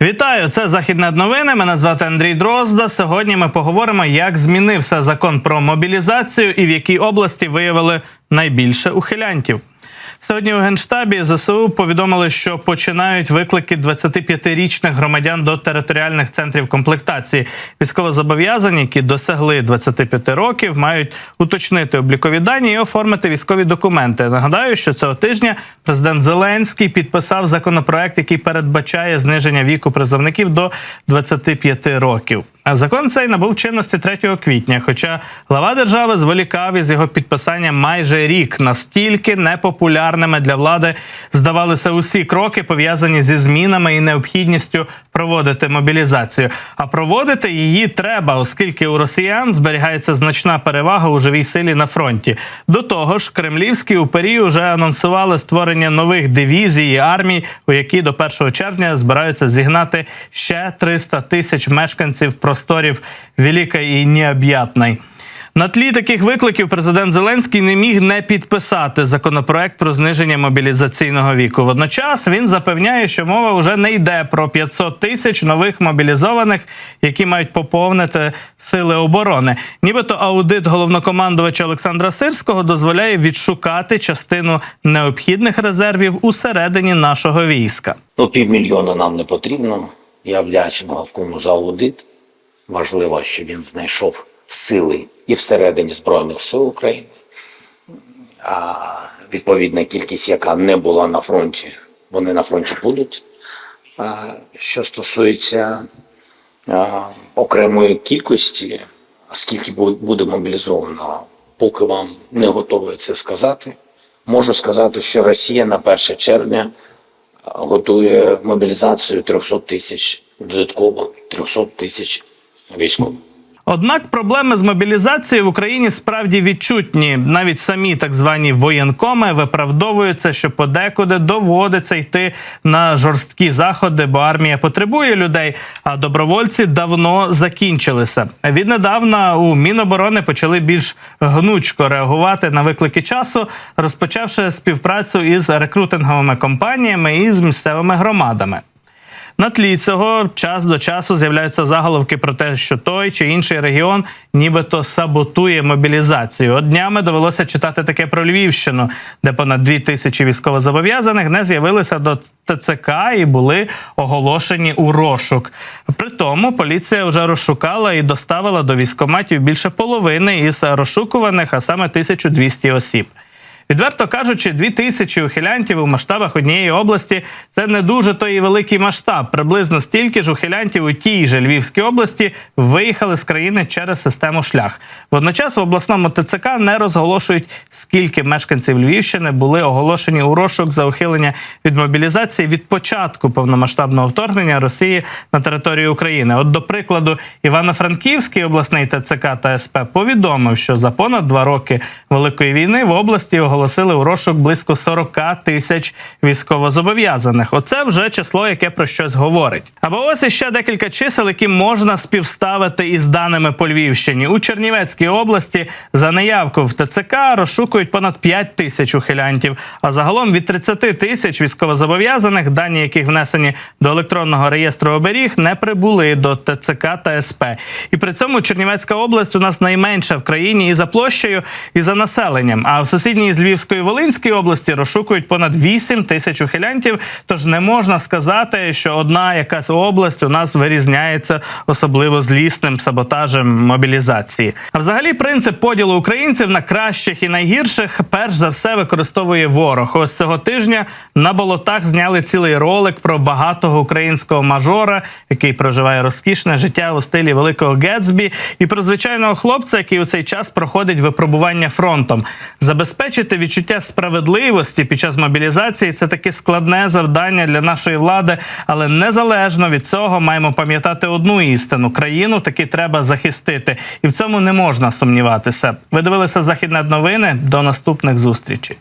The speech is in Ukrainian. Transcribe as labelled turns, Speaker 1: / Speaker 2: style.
Speaker 1: Вітаю, це західне новини. Мене звати Андрій Дрозда. Сьогодні ми поговоримо, як змінився закон про мобілізацію і в якій області виявили найбільше ухилянтів. Сьогодні у генштабі ЗСУ повідомили, що починають виклики 25-річних громадян до територіальних центрів комплектації. Військовозобов'язані, які досягли 25 років, мають уточнити облікові дані і оформити військові документи. Нагадаю, що цього тижня президент Зеленський підписав законопроект, який передбачає зниження віку призовників до 25 років. Закон цей набув чинності 3 квітня. Хоча глава держави зволікав із його підписанням майже рік. Настільки непопулярними для влади здавалися усі кроки, пов'язані зі змінами і необхідністю проводити мобілізацію. А проводити її треба, оскільки у росіян зберігається значна перевага у живій силі на фронті. До того ж, кремлівські упері вже анонсували створення нових дивізій і армій, у які до 1 червня збираються зігнати ще 300 тисяч мешканців просторів Великої і Необ'ятної. На тлі таких викликів президент Зеленський не міг не підписати законопроект про зниження мобілізаційного віку. Водночас він запевняє, що мова вже не йде про 500 тисяч нових мобілізованих, які мають поповнити сили оборони. Нібито аудит головнокомандувача Олександра Сирського дозволяє відшукати частину необхідних резервів усередині нашого війська.
Speaker 2: Ну, півмільйона нам не потрібно. Я вдячний Гавкому за аудит. Важливо, що він знайшов сили і всередині Збройних сил України. А відповідна кількість, яка не була на фронті, вони на фронті будуть. Що стосується окремої кількості, скільки буде мобілізовано, поки вам не готовий це сказати. Можу сказати, що Росія на 1 червня готує мобілізацію 300 тисяч, додатково 300 тисяч військових.
Speaker 1: Однак проблеми з мобілізацією в Україні справді відчутні. Навіть самі так звані воєнкоми виправдовуються, що подекуди доводиться йти на жорсткі заходи, бо армія потребує людей, а добровольці давно закінчилися. Віднедавна у Міноборони почали більш гнучко реагувати на виклики часу, розпочавши співпрацю із рекрутинговими компаніями і з місцевими громадами. На тлі цього час до часу з'являються заголовки про те, що той чи інший регіон нібито саботує мобілізацію. От днями довелося читати таке про Львівщину, де понад дві тисячі військовозобов'язаних не з'явилися до ТЦК і були оголошені у розшук. При тому поліція вже розшукала і доставила до військоматів більше половини із розшукуваних, а саме 1200 осіб. Відверто кажучи, дві тисячі ухилянтів у масштабах однієї області це не дуже той великий масштаб. Приблизно стільки ж ухилянтів у тій же Львівській області виїхали з країни через систему шлях. Водночас в обласному ТЦК не розголошують, скільки мешканців Львівщини були оголошені у розшук за ухилення від мобілізації від початку повномасштабного вторгнення Росії на територію України. От, до прикладу, Івано-Франківський обласний ТЦК та СП повідомив, що за понад два роки великої війни в області оголосили у розшук близько 40 тисяч військовозобов'язаних. Оце вже число, яке про щось говорить. Або ось іще декілька чисел, які можна співставити із даними по Львівщині. У Чернівецькій області за неявку в ТЦК розшукують понад 5 тисяч ухилянтів. А загалом від 30 тисяч військовозобов'язаних, дані яких внесені до електронного реєстру оберіг, не прибули до ТЦК та СП. І при цьому Чернівецька область у нас найменша в країні і за площею, і за населенням. А в сусідній з Львівської Волинської області розшукують понад 8 тисяч ухилянтів. Тож не можна сказати, що одна якась область у нас вирізняється особливо злісним саботажем мобілізації. А взагалі принцип поділу українців на кращих і найгірших перш за все використовує ворог. Ось цього тижня на болотах зняли цілий ролик про багатого українського мажора, який проживає розкішне життя у стилі великого Гетсбі, і про звичайного хлопця, який у цей час проходить випробування фронтом. Забезпечити відчуття справедливості під час мобілізації це таке складне завдання для нашої влади, але незалежно від цього маємо пам'ятати одну істину: країну таки треба захистити, і в цьому не можна сумніватися. Ви дивилися західне новини. До наступних зустрічей.